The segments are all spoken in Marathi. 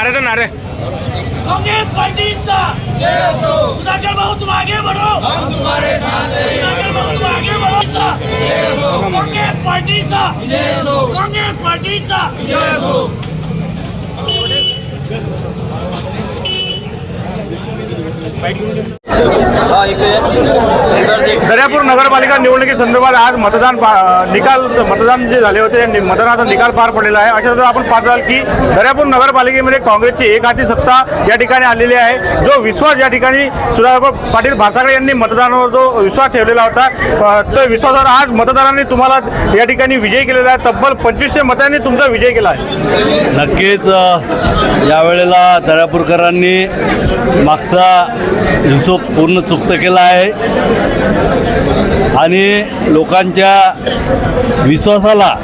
नारे तर नारे. कांग्रेस पार्टीचा. सुधाकर भाऊ तुम आगे बढ़ो. सुधाकर भाऊ तुम आगे बढ़ो. कांग्रेस कांग्रेस पार्टीचा. दर्यापूर नगरपालिका निवडणुकी संदर्भात आज मतदान पा- निकाल मतदान जे झाले होते मतदानाचा निकाल पार पडलेला आहे. अशा आपण पाहत की दर्यापूर नगरपालिकेमध्ये काँग्रेसची एक हाती सत्ता या ठिकाणी आलेली आहे. जो विश्वास या ठिकाणी सुधाकर पाटील भासाकडे यांनी मतदानावर जो विश्वास ठेवलेला होता तो विश्वासावर आज मतदारांनी तुम्हाला या ठिकाणी विजय केलेला आहे. तब्बल पंचवीसशे मतांनी तुमचा विजय केला आहे. नक्कीच यावेळेला दर्यापूरकरांनी मागचा हिशोब पूर्ण चुकतं केला आहे. आणि लोकांच्या विश्वासाला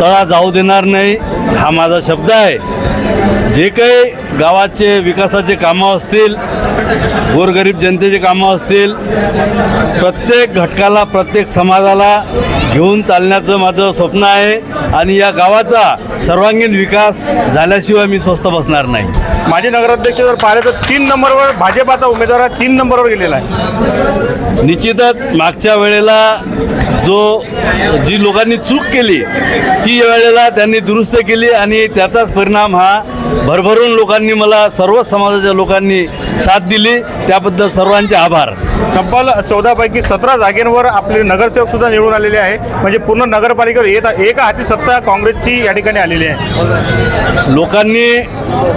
तळा जाऊ देणार नाही हा माझा शब्द आहे. जे काही गावाचे विकासाचे कामं असतील गोरगरीब जनतेचे कामं असतील प्रत्येक घटकाला प्रत्येक समाजाला घेऊन चालण्याचं माझं स्वप्न आहे आणि या गावाचा सर्वांगीण विकास झाल्याशिवाय मी स्वस्थ बसणार नाही. माजी नगराध्यक्ष जर पाहिले तर तीन नंबरवर भाजपाचा उमेदवार आहे तीन नंबरवर गेलेला आहे. निश्चितच मागच्या वेळेला जो जी लोकांनी चूक केली ती वेळेला त्यांनी दुरुस्त केली आणि त्याचाच परिणाम हा भरभरून लोकांनी मला सर्व समाजाच्या लोकांनी साथ दिली. त्याबद्दल सर्वांचे आभार. तब्बल चौदा पैकी सतरा जागेंवर आपले नगरसेवक सुद्धा निवडून आलेले आहे म्हणजे पूर्ण नगरपालिकेवर येत एक हाती सत्ता काँग्रेसची या ठिकाणी आलेली आहे. लोकांनी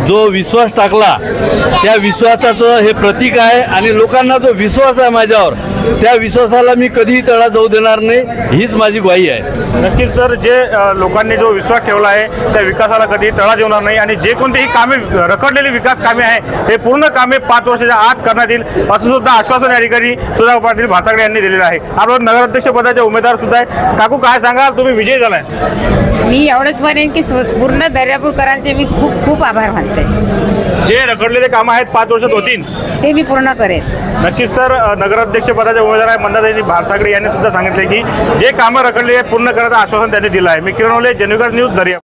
जो विश्वास टाकला त्या विश्वासाचं हे प्रतीक आहे आणि लोकांना जो विश्वास आहे माझ्यावर त्या विश्वासाला मी कधीही तळा जाऊ देणार नाही. हीच माझी ग्वाही आहे. नक्कीच तर जे लोकांनी जो विश्वास ठेवला आहे त्या विकासाला कधी तळा देणार नाही आणि जे कोणतेही कामे रखडलेली विकास कामे आहे हे पूर्ण कामे पाच वर्षाच्या आत करण्यात येईल असं सुद्धा आश्वासन या ठिकाणी सुधा पाटील भाताकडे यांनी दिलेलं आहे. आपलं नगराध्यक्ष पदाचे उमेदवार सुद्धा आहे काकू काय सांगाल? तुम्ही विजय झालाय. मी एवढंच म्हणेन की स्व- पूर्ण दर्यापूरकरांचे मी खूप खूप आभार मानते. रखडलेले कामं आहेत पाच वर्षात होतील. ते मी पूर्ण करेन. नक्कीच तर नगराध्यक्ष पदाचे उमेदवार आहे मंदाताई भारसागडे यांनी सुद्धा सांगितले की जे कामं रखडली आहे पूर्ण करायचं आश्वासन त्यांनी दिलं आहे. मी किरण ओले जनविकास न्यूज दर्या